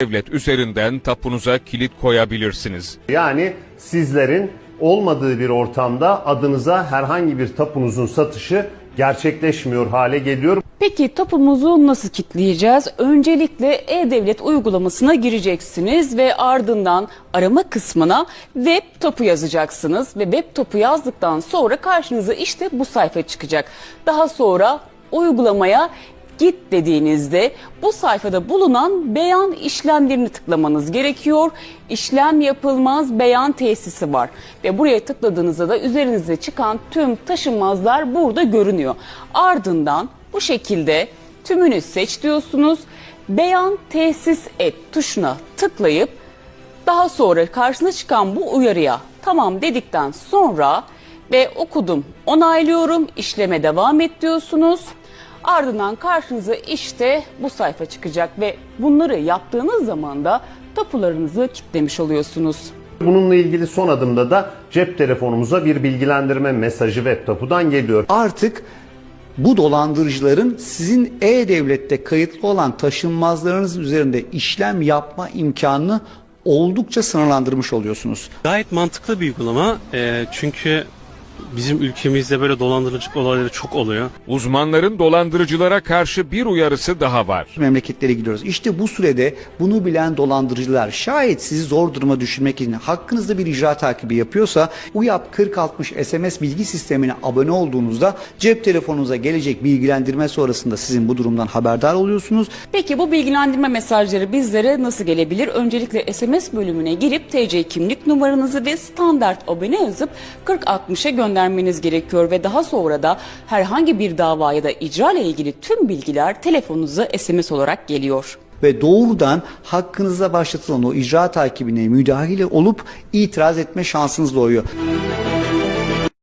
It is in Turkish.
Devlet üzerinden tapunuza kilit koyabilirsiniz. Yani sizlerin olmadığı bir ortamda adınıza herhangi bir tapunuzun satışı gerçekleşmiyor hale geliyor. Peki tapumuzu nasıl kitleyeceğiz? Öncelikle e-devlet uygulamasına gireceksiniz ve ardından arama kısmına web tapu yazacaksınız ve web tapu yazdıktan sonra karşınıza işte bu sayfa çıkacak. Daha sonra uygulamaya git dediğinizde bu sayfada bulunan beyan işlemlerini tıklamanız gerekiyor. İşlem yapılmaz beyan tesisi var ve buraya tıkladığınızda da üzerinize çıkan tüm taşınmazlar burada görünüyor. Ardından bu şekilde tümünü seç diyorsunuz. Beyan tesis et tuşuna tıklayıp daha sonra karşına çıkan bu uyarıya tamam dedikten sonra ve okudum onaylıyorum işleme devam et diyorsunuz. Ardından karşınıza işte bu sayfa çıkacak ve bunları yaptığınız zaman da tapularınızı kitlemiş oluyorsunuz. Bununla ilgili son adımda da cep telefonumuza bir bilgilendirme mesajı web tapudan geliyor. Artık bu dolandırıcıların sizin e-devlette kayıtlı olan taşınmazlarınız üzerinde işlem yapma imkanını oldukça sınırlandırmış oluyorsunuz. Gayet mantıklı bir uygulama. Ee, çünkü bizim ülkemizde böyle dolandırıcılık olayları çok oluyor. Uzmanların dolandırıcılara karşı bir uyarısı daha var. memleketlere gidiyoruz. İşte bu sürede bunu bilen dolandırıcılar şayet sizi zor duruma düşürmek için hakkınızda bir icra takibi yapıyorsa UYAP 4060 SMS bilgi sistemine abone olduğunuzda cep telefonunuza gelecek bilgilendirme sonrasında sizin bu durumdan haberdar oluyorsunuz. Peki bu bilgilendirme mesajları bizlere nasıl gelebilir? Öncelikle SMS bölümüne girip TC kimlik numaranızı ve standart abone yazıp 4060'a göndermeniz gerekiyor ve daha sonra da herhangi bir dava ya da icra ile ilgili tüm bilgiler telefonunuza SMS olarak geliyor. ve doğrudan hakkınızda başlatılan o icra takibine müdahale olup itiraz etme şansınız doğuyor.